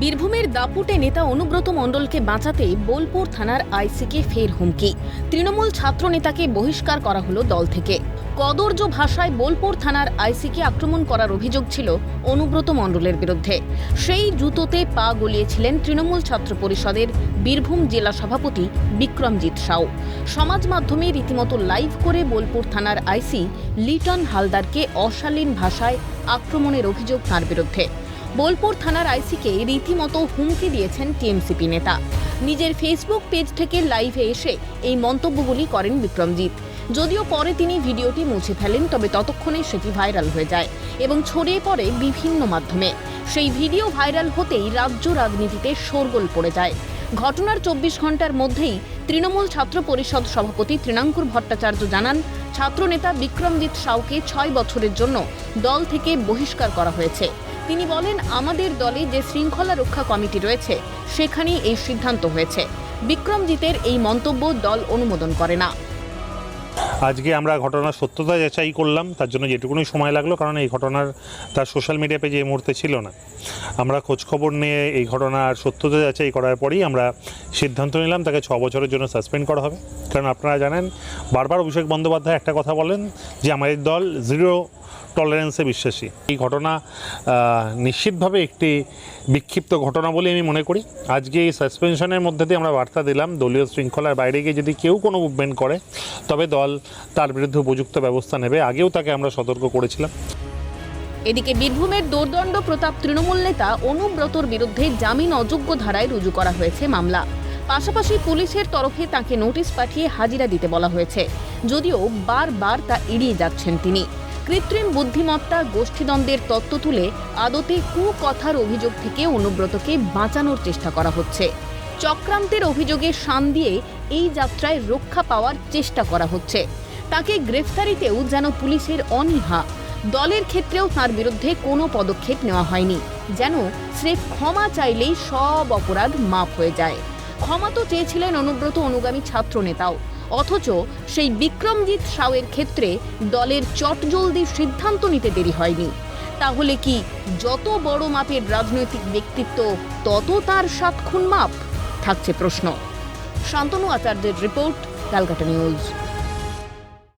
বীরভূমের দাপুটে নেতা অনুব্রত মণ্ডলকে বাঁচাতে বোলপুর থানার আইসিকে ফের হুমকি। তৃণমূল ছাত্র নেতাকে বহিষ্কার করা হলো দল থেকে। কদর্য ভাষায় বোলপুর থানার আইসিকে আক্রমণ করার অভিযোগ ছিল অনুব্রত মণ্ডলের বিরুদ্ধে। সেই জুতোতে পা গলিয়েছিলেন তৃণমূল ছাত্র পরিষদের বীরভূম জেলা সভাপতি বিক্রমজিৎ সাউ। সমাজ মাধ্যমে রীতিমতো লাইভ করে বোলপুর থানার আইসি লিটন হালদারকে অশালীন ভাষায় আক্রমণের অভিযোগ তার বিরুদ্ধে। বোলপুর থানার আইসিকে রীতিমতো হুমকি দিয়েছেন টিএমসিপি নেতা। নিজের ফেসবুক পেজ থেকে লাইভে এসে এই মন্তব্যগুলি করেন বিক্রমজিৎ। যদিও পরে তিনি ভিডিওটি মুছে ফেলেন, তবে ততক্ষণে সেটি ভাইরাল হয়ে যায় এবং ছড়িয়ে পড়ে বিভিন্ন মাধ্যমে। সেই ভিডিও ভাইরাল হতেই রাজ্য রাজনীতিতে শোরগোল পড়ে যায়। ঘটনার চব্বিশ ঘণ্টার মধ্যেই তৃণমূল ছাত্র পরিষদ সভাপতি তৃণাঙ্কুর ভট্টাচার্য জানান, ছাত্রনেতা বিক্রমজিৎ সাউকে ছয় বছরের জন্য দল থেকে বহিষ্কার করা হয়েছে। তিনি বলেন, আমাদের দলে যে শৃঙ্খলা রক্ষা কমিটি রয়েছে, সেখানেই এই সিদ্ধান্ত হয়েছে। বিক্রমজিতের এই মন্তব্য দল অনুমোদন করে না। আজকে আমরা ঘটনার সত্যতা যাচাই করলাম, তার জন্য যেটুকুনি সময় লাগল, কারণ এই ঘটনার, তার সোশ্যাল মিডিয়া পেজে এই মুহূর্তে ছিল না। আমরা খোঁজখবর নিয়ে এই ঘটনার সত্যতা যাচাই করার পরেই আমরা সিদ্ধান্ত নিলাম, তাকে ছ বছরের জন্য সাসপেন্ড করা হবে। কারণ আপনারা জানেন, বারবার অভিষেক বন্দ্যোপাধ্যায় একটা কথা বলেন যে, আমাদের দল জিরো টলারেন্সে বিশ্বাসী। এই ঘটনা নিশ্চিতভাবে একটি বিক্ষিপ্ত ঘটনা বলে আমি মনে করি। আজকে এই সাসপেনশনের মধ্যে দিয়ে আমরা বার্তা দিলাম, দলীয় শৃঙ্খলার বাইরে গিয়ে যদি কেউ কোনো মুভমেন্ট করে, তবে দল তার বিরুদ্ধে উপযুক্ত ব্যবস্থা নেবে। আগেও তাকে আমরা সতর্ক করেছিলাম। এদিকে বীরভূমের দোর্দণ্ড প্রতাপ তৃণমূল নেতা অনুব্রতর বিরুদ্ধে জামিন অযোগ্য ধারায় রুজু করা হয়েছে মামলা। পাশাপাশি পুলিশের তরফে তাকে নোটিশ পাঠিয়ে হাজিরা দিতে বলা হয়েছে। যদিও বারবার তা এড়িয়ে যাচ্ছেন তিনি। কৃত্রিম বুদ্ধিমত্তা গোষ্ঠীদ্বন্দ্বের তত্ত্ব তুলে আদতে কুকথার অভিযোগ থেকে অনুব্রতকে বাঁচানোর চেষ্টা করা হচ্ছে। চক্রান্তের অভিযোগে শান দিয়ে এই যাত্রায় রক্ষা পাওয়ার চেষ্টা করা হচ্ছে। তাকে গ্রেফতারিতেও যেন পুলিশের অনীহা। দলের ক্ষেত্রেও তার বিরুদ্ধে কোনো পদক্ষেপ নেওয়া হয়নি। যেন স্রেফ ক্ষমা চাইলেই সব অপরাধ মাফ হয়ে যায়। ক্ষমা তো চেয়েছিলেন অনুব্রত অনুগামী ছাত্র নেতাও অথচ সেই বিক্রমজিৎ সাউয়ের ক্ষেত্রে দলের চটজলদি সিদ্ধান্ত নিতে দেরি হয়নি। তাহলে কি যত বড় মাপের রাজনৈতিক ব্যক্তিত্ব, তত তার সাত খুন মাপ? থাকছে প্রশ্ন। শান্তনু আচার্যের রিপোর্ট ক্যালকাটা নিউজ।